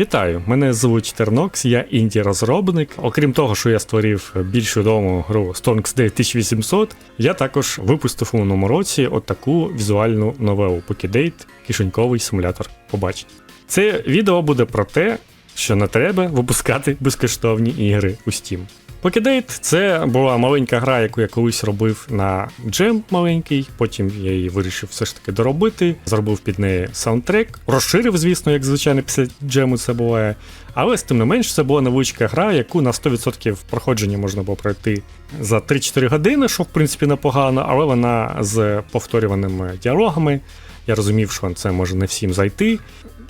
Вітаю! Мене звуть Тернокс, я інді-розробник. Окрім того, що я створив більш відому гру Stonks 9800, я також випустив у минулому році отаку візуальну новелу Покідейт кишеньковий симулятор Побачите. Це відео буде про те, що не треба випускати безкоштовні ігри у Steam. Покідейт це була маленька гра, яку я колись робив на джем маленький. Потім я її вирішив все ж таки доробити. Зробив під неї саундтрек. Розширив, звісно, як звичайно, після джему це буває. Але з тим не менш, це була невеличка гра, яку на 100% проходження можна було пройти за 3-4 години, що в принципі непогано, але вона з повторюваними діалогами. Я розумів, що це може не всім зайти.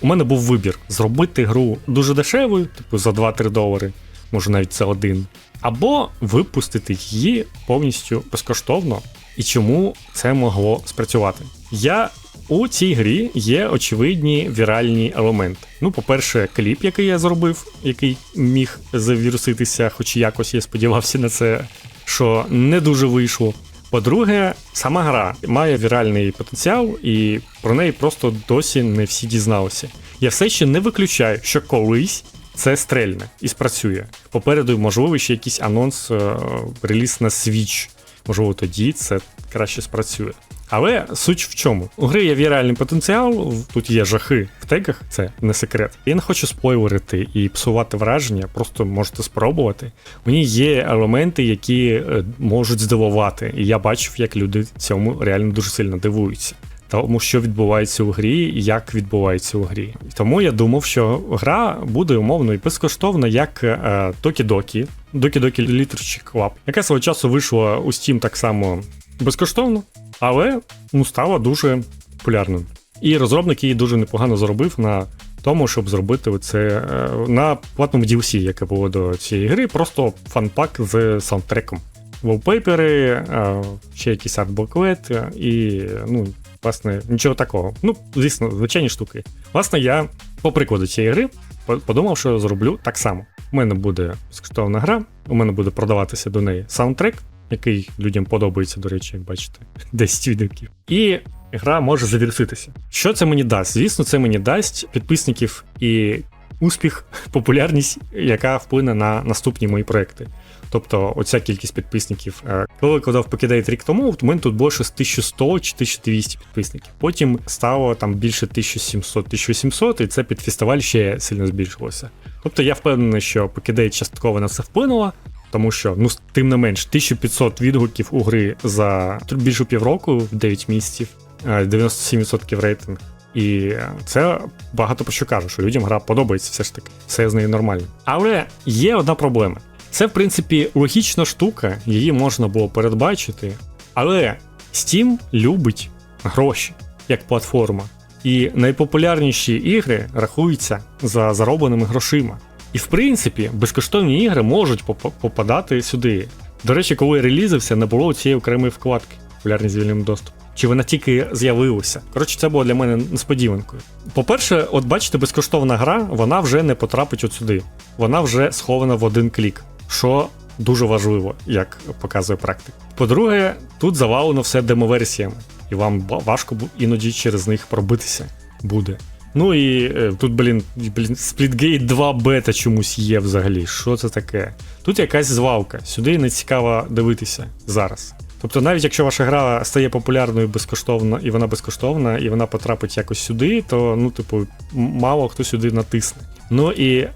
У мене був вибір зробити гру дуже дешевою, типу за 2-3 долари, може навіть це один, або випустити її повністю безкоштовно. І чому це могло спрацювати? Я у цій грі є очевидні віральні елементи. Ну, по-перше, кліп, який я зробив, який міг завіруситися, хоч якось я сподівався на це, що не дуже вийшло. По-друге, сама гра має віральний потенціал, і про неї просто досі не всі дізналися. Я все ще не виключаю, що колись це стрельне і спрацює. Попереду, можливо, ще якийсь анонс, е, реліз на Switch. Можливо, тоді це краще спрацює. Але суть в чому? У гри є віральний потенціал, тут є жахи в тегах, це не секрет. Я не хочу спойлерити і псувати враження, просто можете спробувати. У ній є елементи, які е, можуть здивувати, і я бачив, як люди цьому реально дуже сильно дивуються. Тому що відбувається у грі, і як відбувається у грі. Тому я думав, що гра буде умовно і безкоштовна, як е, Toki Doki, Literature Club, яка свого часу вийшла у Steam так само безкоштовно, але ну, стала дуже популярною. І розробник її дуже непогано заробив на тому, щоб зробити це е, на платному DLC, яке було до цієї гри, просто фанпак з саундтреком. Волпейпери, е, ще якийсь арт-буклет і, ну, власне, нічого такого. Ну, звісно, звичайні штуки. Власне, я по прикладу цієї гри подумав, що зроблю так само. У мене буде безкоштовна гра, у мене буде продаватися до неї саундтрек, який людям подобається, до речі, як бачите, 10 відгуків. І гра може завірситися. Що це мені дасть? Звісно, це мені дасть підписників і успіх, популярність, яка вплине на наступні мої проекти. Тобто, оця кількість підписників. Е, коли я кладав рік тому, у мене тут було щось 1100 чи 1200 підписників. Потім стало там більше 1700-1800, і це під фестиваль ще сильно збільшилося. Тобто я впевнений, що покидайт частково на це вплинуло. Тому що, ну, тим не менш, 1500 відгуків у гри за більше півроку, 9 місяців, 97% рейтинг. І це багато про що каже, що людям гра подобається все ж таки, все з нею нормально. Але є одна проблема. Це, в принципі, логічна штука, її можна було передбачити. Але Steam любить гроші як платформа. І найпопулярніші ігри рахуються за заробленими грошима. І в принципі, безкоштовні ігри можуть попадати сюди. До речі, коли я релізився, не було цієї окремої вкладки популярність з вільним доступом. Чи вона тільки з'явилася? Коротше, це було для мене несподіванкою. По-перше, от бачите, безкоштовна гра, вона вже не потрапить от сюди. Вона вже схована в один клік, що дуже важливо, як показує практика. По-друге, тут завалено все демоверсіями, і вам важко іноді через них пробитися буде. Ну і е, тут, блін, блін, Splitgate 2 бета чомусь є взагалі. Що це таке? Тут якась звалка, сюди не цікаво дивитися зараз. Тобто, навіть якщо ваша гра стає популярною безкоштовно, і вона безкоштовна, і вона потрапить якось сюди, то ну, типу, мало хто сюди натисне. Ну і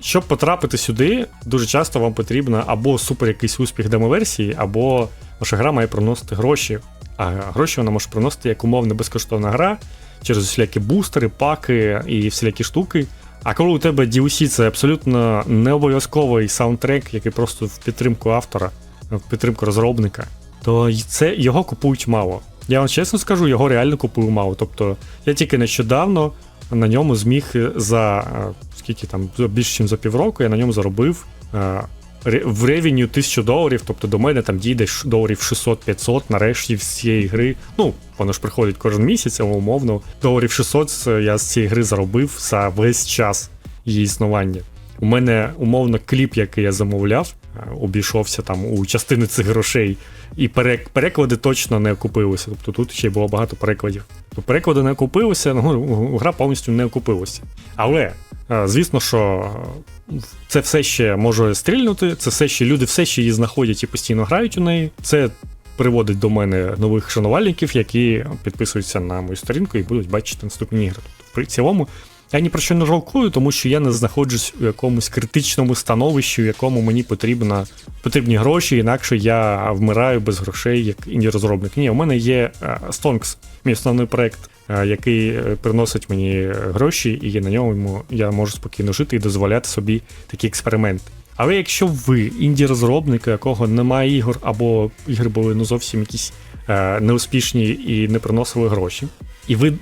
щоб потрапити сюди, дуже часто вам потрібно або супер якийсь успіх демоверсії, або ваша гра має приносити гроші. А гроші вона може приносити як умовно безкоштовна гра через всілякі бустери, паки і всілякі штуки. А коли у тебе DLC це абсолютно не обов'язковий саундтрек, який просто в підтримку автора, в підтримку розробника, то це його купують мало. Я вам чесно скажу, його реально купую мало. Тобто я тільки нещодавно на ньому зміг за скільки там більше ніж за півроку, я на ньому заробив в ревеню 1000 доларів, тобто до мене там дійде доларів 600-500 нарешті з цієї гри. Ну, воно ж приходить кожен місяць, але умовно. Доларів 600 я з цієї гри заробив за весь час її існування. У мене умовно кліп, який я замовляв, обійшовся там у частини цих грошей, і переклади точно не окупилися. Тобто тут ще було багато перекладів. То переклади не окупилися, ну, гра повністю не окупилася. Але Е, Звісно, що е, це все ще може стрільнути, це все ще люди все ще її знаходять і постійно грають у неї. Це приводить до мене нових шанувальників, які підписуються на мою сторінку і будуть бачити наступні ігри. Тобто, при цілому я ні про що не жалкую, тому що я не знаходжусь у якомусь критичному становищі, в якому мені потрібна, потрібні гроші, інакше я вмираю без грошей як інді-розробник. Ні, у мене є е, Stonks, мій основний проект, е, який е, приносить мені гроші, і на ньому я можу спокійно жити і дозволяти собі такі експерименти. Але якщо ви інді-розробник, у якого немає ігор, або ігри були ну зовсім якісь неуспішні і не приносили гроші, і ви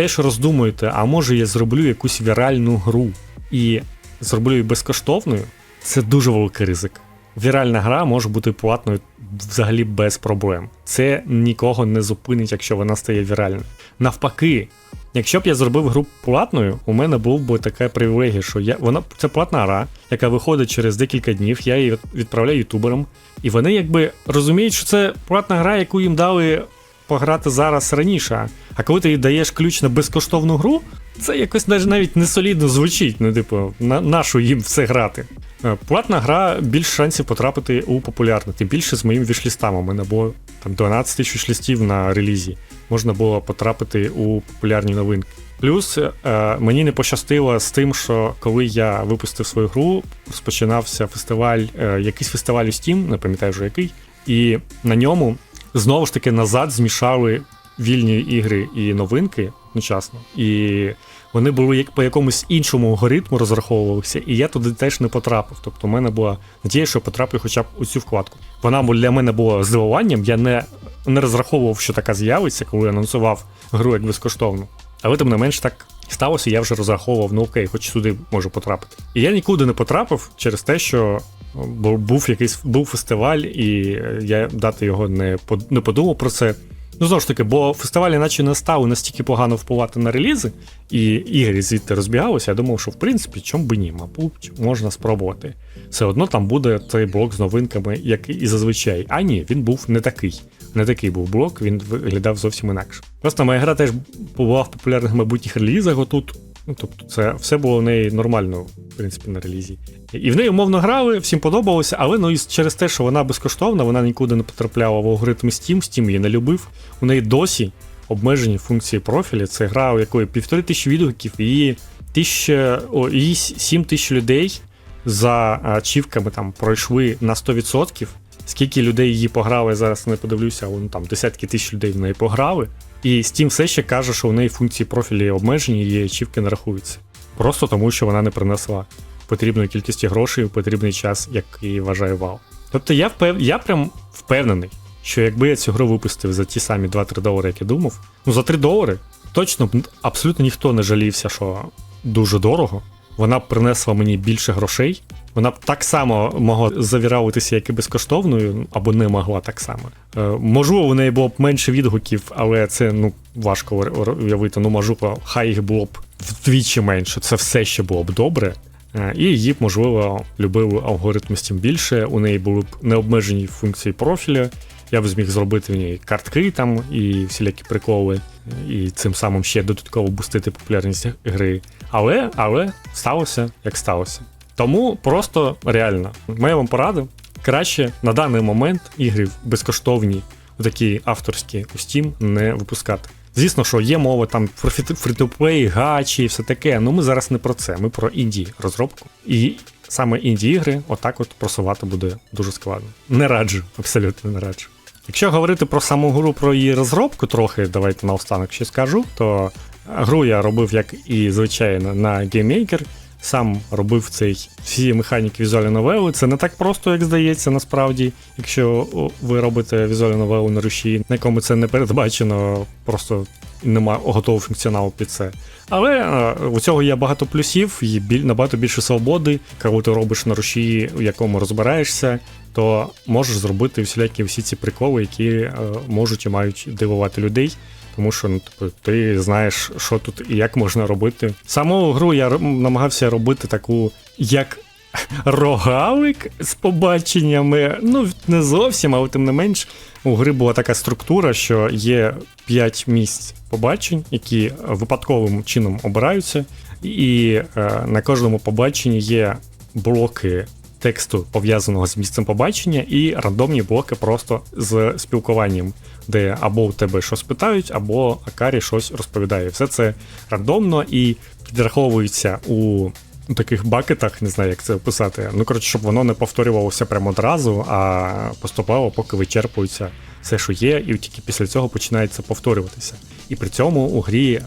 теж роздумуєте, а може я зроблю якусь віральну гру і зроблю її безкоштовною, це дуже великий ризик. Віральна гра може бути платною взагалі без проблем. Це нікого не зупинить, якщо вона стає віральною. Навпаки, якщо б я зробив гру платною, у мене був би така привілегія, що я вона це платна гра, яка виходить через декілька днів. Я її відправляю ютуберам, і вони якби розуміють, що це платна гра, яку їм дали пограти зараз раніше. А коли ти даєш ключ на безкоштовну гру, це якось навіть не солідно звучить. Ну, типу, на нашу їм все грати. Е, Платна гра більш шансів потрапити у популярну, тим більше з моїм вішлістами. У мене було там 12 тисяч вішлістів на релізі. Можна було потрапити у популярні новинки. Плюс е, мені не пощастило з тим, що коли я випустив свою гру, розпочинався фестиваль, е, якийсь фестиваль у Steam, не пам'ятаю вже який, і на ньому знову ж таки назад змішали вільні ігри і новинки одночасно. І вони були як по якомусь іншому алгоритму розраховувалися, і я туди теж не потрапив. Тобто, у мене була надія, що потраплю хоча б у цю вкладку. Вона для мене була здивуванням. Я не, не розраховував, що така з'явиться, коли анонсував гру як безкоштовну. Але тим не менш так сталося, я вже розраховував, ну окей, хоч сюди можу потрапити. І я нікуди не потрапив через те, що бу- був якийсь був фестиваль, і я дати його не, не подумав про це. Ну, знову ж таки, бо фестивалі наче не стали настільки погано впливати на релізи, і ігри звідти розбігалися. Я думав, що в принципі, чому би ні, мабуть, можна спробувати. Все одно там буде цей блок з новинками, як і зазвичай. А ні, він був не такий. Не такий був блок, він виглядав зовсім інакше. Просто моя гра теж була в популярних майбутніх релізах отут. Ну, тобто, це все було в неї нормально, в принципі, на релізі. І в неї умовно грали, всім подобалося, але ну і через те, що вона безкоштовна, вона нікуди не потрапляла в алгоритм Steam, Steam її не любив. У неї досі обмежені функції профілі. Це гра, у якої півтори тисячі відгуків, і тисяча, о, і сім тисяч людей за ачівками там пройшли на 100%. Скільки людей її пограли, зараз не подивлюся, але ну, там десятки тисяч людей в неї пограли. І Steam все ще каже, що у неї функції профілі обмежені, і ачівки не рахуються. Просто тому, що вона не принесла потрібної кількості грошей у потрібний час, як і вважає Valve. Тобто я впев... я прям впевнений, що якби я цю гру випустив за ті самі 2-3 долари, як я думав, ну за 3 долари точно абсолютно ніхто не жалівся, що дуже дорого. Вона б принесла мені більше грошей. Вона б так само могла завіралитися, як і безкоштовною, або не могла так само. Е, можливо, у неї було б менше відгуків, але це ну важко уявити. Ну, можливо, хай їх було б вдвічі менше. Це все ще було б добре. Е, І її б, можливо, любили алгоритм Steam більше. У неї були б необмежені функції профіля. Я б зміг зробити в ній картки там і всілякі приколи, і цим самим ще додатково бустити популярність гри. Але, але сталося, як сталося. Тому просто реально, моя вам порада. Краще на даний момент ігри безкоштовні, такі авторські у Steam не випускати. Звісно, що є мова там про фрі-то-плей, гачі і все таке. Ну ми зараз не про це, ми про інді розробку. І саме інді ігри отак от просувати буде дуже складно. Не раджу, абсолютно не раджу. Якщо говорити про саму гру, про її розробку, трохи давайте наостанок ще скажу, то гру я робив, як і звичайно, на GameMaker. Сам робив цей всі механіки візуальної новели. Це не так просто, як здається, насправді. Якщо ви робите візуальну новелу на руші, на якому це не передбачено, просто немає готового функціоналу під це. Але е, у цього є багато плюсів, є набагато більше свободи. Коли ти робиш на руші, у якому розбираєшся, то можеш зробити всілякі всі ці приколи, які е, можуть і мають дивувати людей. Тому що ну, типу, ти знаєш, що тут і як можна робити. Саму гру я намагався робити таку, як рогалик з побаченнями. Ну, не зовсім, але тим не менш, у гри була така структура, що є 5 місць побачень, які випадковим чином обираються. і е, на кожному побаченні є блоки тексту, пов'язаного з місцем побачення, і рандомні блоки просто з спілкуванням, де або у тебе щось питають, або Акарі щось розповідає. Все це рандомно і підраховується у таких бакетах, не знаю, як це описати. Ну, коротше, щоб воно не повторювалося прямо одразу, а поступово, поки вичерпується все, що є, і тільки після цього починається повторюватися. І при цьому у грі е,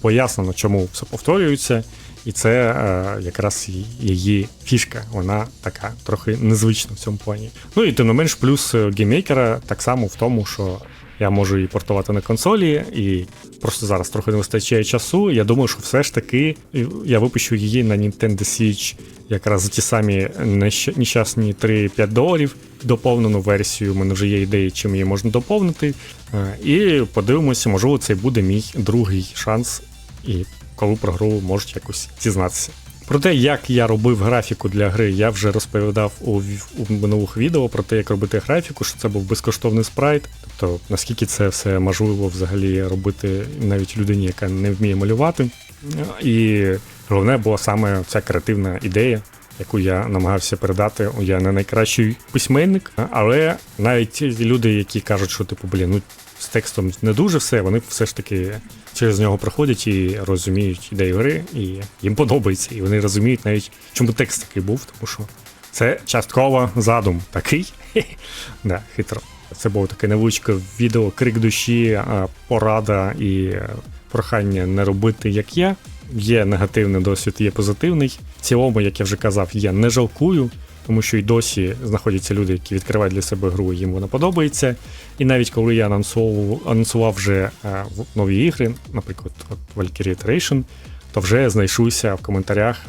пояснено, чому все повторюється, і це е, якраз її фішка. Вона така трохи незвична в цьому плані. Ну і тим не менш, плюс е, гейммейкера так само в тому, що я можу її портувати на консолі, і просто зараз трохи не вистачає часу. Я думаю, що все ж таки я випущу її на Nintendo Switch якраз за ті самі нещасні 3-5 доларів. Доповнену версію. У мене вже є ідеї, чим її можна доповнити. Е, І подивимося, можливо, це буде мій другий шанс, і коли про гру можуть якось дізнатися. Про те, як я робив графіку для гри, я вже розповідав у, у минулих відео про те, як робити графіку, що це був безкоштовний спрайт. Тобто, наскільки це все можливо взагалі робити навіть людині, яка не вміє малювати. І головне була саме ця креативна ідея, яку я намагався передати. Я не найкращий письменник, але навіть люди, які кажуть, що типу, блін, ну з текстом не дуже все, вони все ж таки через нього проходять і розуміють ідею гри, і їм подобається, і вони розуміють навіть, чому текст такий був, тому що це частково задум такий. да, хитро. Це було таке невеличке відео, крик душі, порада і прохання не робити як я. Є негативний досвід, є позитивний. В цілому, як я вже казав, я не жалкую, тому що й досі знаходяться люди, які відкривають для себе гру, і їм вона подобається. І навіть коли я анонсував, вже е, нові ігри, наприклад, от Valkyrie Iteration, то вже знайшуся в коментарях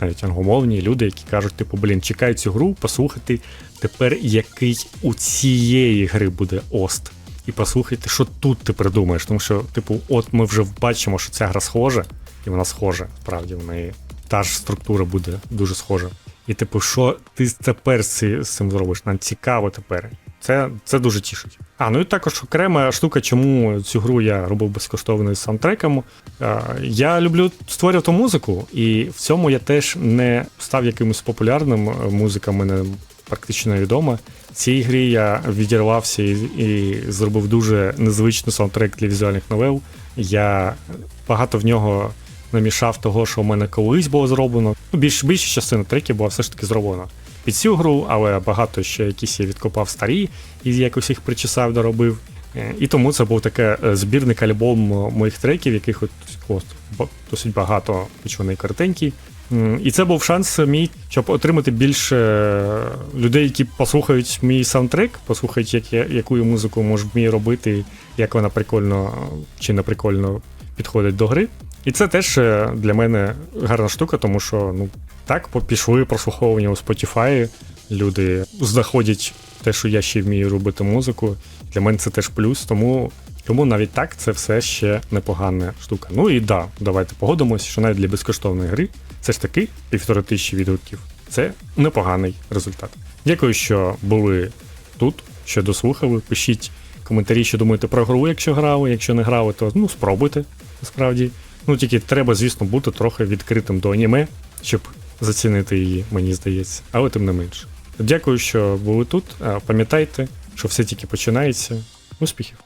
навіть англомовні люди, які кажуть, типу, блін, чекай цю гру, послухати тепер, який у цієї гри буде ост. І послухайте, що тут ти придумаєш. Тому що, типу, от ми вже бачимо, що ця гра схожа, і вона схожа, справді, в неї та ж структура буде дуже схожа. І, типу, що ти тепер з цим зробиш? Нам цікаво тепер. Це, це дуже тішить. А, ну і також окрема штука, чому цю гру я робив безкоштовною саундтреком. Я люблю створювати музику, і в цьому я теж не став якимось популярним. Е, Музика мене практично невідома. В цій грі я відірвався і, і зробив дуже незвичний саундтрек для візуальних новел. Я багато в нього намішав того, що в мене колись було зроблено. Ну, більш, більша частина треків була все ж таки зроблена під цю гру, але багато ще якісь я відкопав старі і якось їх причесав, доробив. Е, І тому це був таке е, збірник альбом моїх треків, яких от, досить багато, хоч вони коротенькі. І це був шанс мій, щоб отримати більше е, людей, які послухають мій саундтрек, послухають, як я, яку я музику можу вмію робити, як вона прикольно е, чи не прикольно підходить до гри. І це теж е, для мене гарна штука, тому що ну так пішли прослуховування у Spotify. Люди знаходять те, що я ще вмію робити музику. Для мене це теж плюс, тому, тому навіть так це все ще непогана штука. Ну і да, давайте погодимося, що навіть для безкоштовної гри це ж таки півтори тисячі відгуків. Це непоганий результат. Дякую, що були тут, що дослухали. Пишіть коментарі, що думаєте про гру, якщо грали. Якщо не грали, то ну спробуйте насправді. Ну тільки треба, звісно, бути трохи відкритим до аніме, щоб зацінити її, мені здається, але тим не менше. Дякую, що були тут. Пам'ятайте, що все тільки починається. Успіхів!